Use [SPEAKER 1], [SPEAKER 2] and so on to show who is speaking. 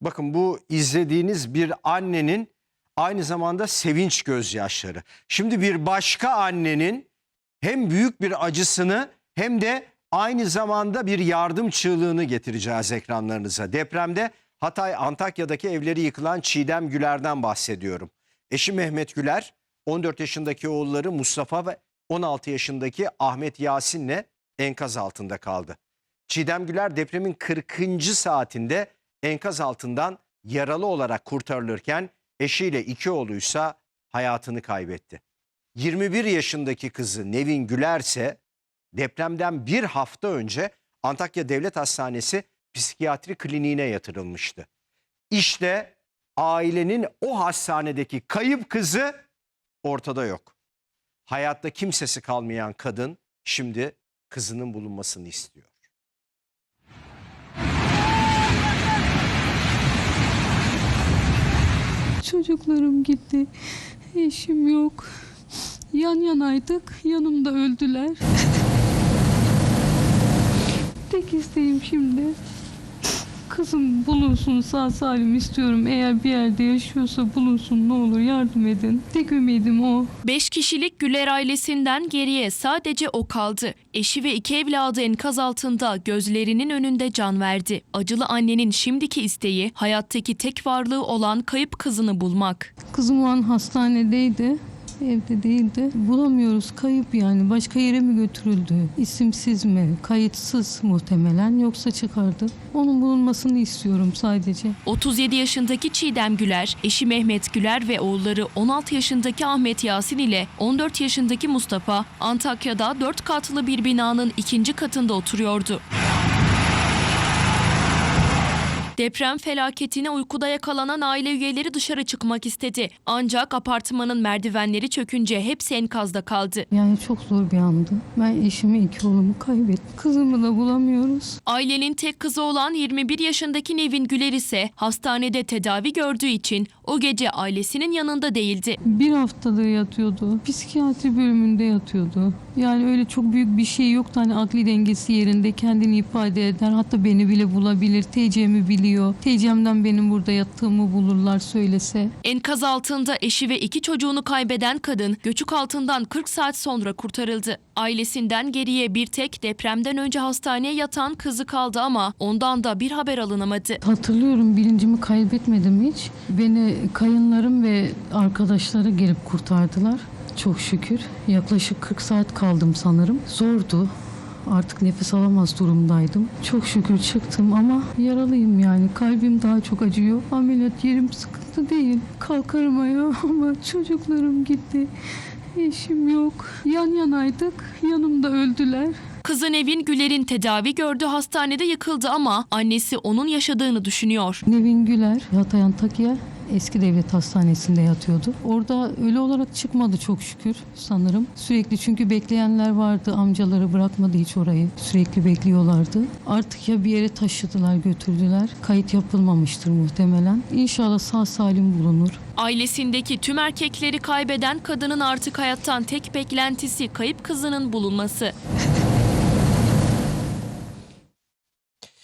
[SPEAKER 1] Bakın bu izlediğiniz bir annenin aynı zamanda sevinç gözyaşları. Şimdi bir başka annenin hem büyük bir acısını hem de aynı zamanda bir yardım çığlığını getireceğiz ekranlarınıza. Depremde Hatay Antakya'daki evleri yıkılan Çiğdem Güler'den bahsediyorum. Eşi Mehmet Güler 14 yaşındaki oğulları Mustafa ve 16 yaşındaki Ahmet Yasin'le enkaz altında kaldı. Çiğdem Güler depremin 40. saatinde enkaz altından yaralı olarak kurtarılırken eşiyle iki oğluysa hayatını kaybetti. 21 yaşındaki kızı Nevin Güler ise depremden bir hafta önce Antakya Devlet Hastanesi psikiyatri kliniğine yatırılmıştı. İşte ailenin o hastanedeki kayıp kızı ortada yok. Hayatta kimsesi kalmayan kadın şimdi kızının bulunmasını istiyor.
[SPEAKER 2] Çocuklarım gitti. Eşim yok. Yan yanaydık. Yanımda öldüler. Tek isteğim şimdi kızım bulunsun sağ salim istiyorum. Eğer bir yerde yaşıyorsa bulunsun ne olur yardım edin. Tek ümidim o.
[SPEAKER 3] 5 kişilik Güler ailesinden geriye sadece o kaldı. Eşi ve iki evladı enkaz altında gözlerinin önünde can verdi. Acılı annenin şimdiki isteği hayattaki tek varlığı olan kayıp kızını bulmak.
[SPEAKER 2] Kızım o an hastanedeydi. Evde değildi. Bulamıyoruz. Kayıp yani. Başka yere mi götürüldü? İsimsiz mi? Kayıtsız muhtemelen. Yoksa çıkardı. Onun bulunmasını istiyorum sadece.
[SPEAKER 3] 37 yaşındaki Çiğdem Güler, eşi Mehmet Güler ve oğulları 16 yaşındaki Ahmet Yasin ile 14 yaşındaki Mustafa Antakya'da 4 katlı bir binanın ikinci katında oturuyordu. Deprem felaketine uykuda yakalanan aile üyeleri dışarı çıkmak istedi. Ancak apartmanın merdivenleri çökünce hepsi enkazda kaldı.
[SPEAKER 2] Yani çok zor bir andı. Ben eşimi, iki oğlumu kaybettim. Kızımı da bulamıyoruz.
[SPEAKER 3] Ailenin tek kızı olan 21 yaşındaki Nevin Güler ise hastanede tedavi gördüğü için o gece ailesinin yanında değildi.
[SPEAKER 2] Bir haftadır yatıyordu. Psikiyatri bölümünde yatıyordu. Yani öyle çok büyük bir şey yoktu. Hani akli dengesi yerinde kendini ifade eder. Hatta beni bile bulabilir. TC'mi biliyor. TC'mden benim burada yattığımı bulurlar söylese.
[SPEAKER 3] Enkaz altında eşi ve iki çocuğunu kaybeden kadın göçük altından 40 saat sonra kurtarıldı. Ailesinden geriye bir tek depremden önce hastaneye yatan kızı kaldı ama ondan da bir haber alınamadı.
[SPEAKER 2] Hatırlıyorum bilincimi kaybetmedim hiç. Beni kayınlarım ve arkadaşları gelip kurtardılar. Çok şükür. Yaklaşık 40 saat kaldım sanırım. Zordu. Artık nefes alamaz durumdaydım. Çok şükür çıktım ama yaralıyım yani. Kalbim daha çok acıyor. Ameliyat yerim sıkıntı değil. Kalkarım ayağa ama çocuklarım gitti. Eşim yok. Yan yanaydık. Yanımda öldüler.
[SPEAKER 3] Kızı Nevin Güler'in tedavi gördüğü hastanede yıkıldı ama annesi onun yaşadığını düşünüyor.
[SPEAKER 2] Nevin Güler, Hatay Antakya eski devlet hastanesinde yatıyordu. Orada ölü olarak çıkmadı çok şükür sanırım. Sürekli çünkü bekleyenler vardı. Amcaları bırakmadı hiç orayı. Sürekli bekliyorlardı. Artık ya bir yere taşıdılar götürdüler. Kayıt yapılmamıştır muhtemelen. İnşallah sağ salim bulunur.
[SPEAKER 3] Ailesindeki tüm erkekleri kaybeden kadının artık hayattan tek beklentisi kayıp kızının bulunması.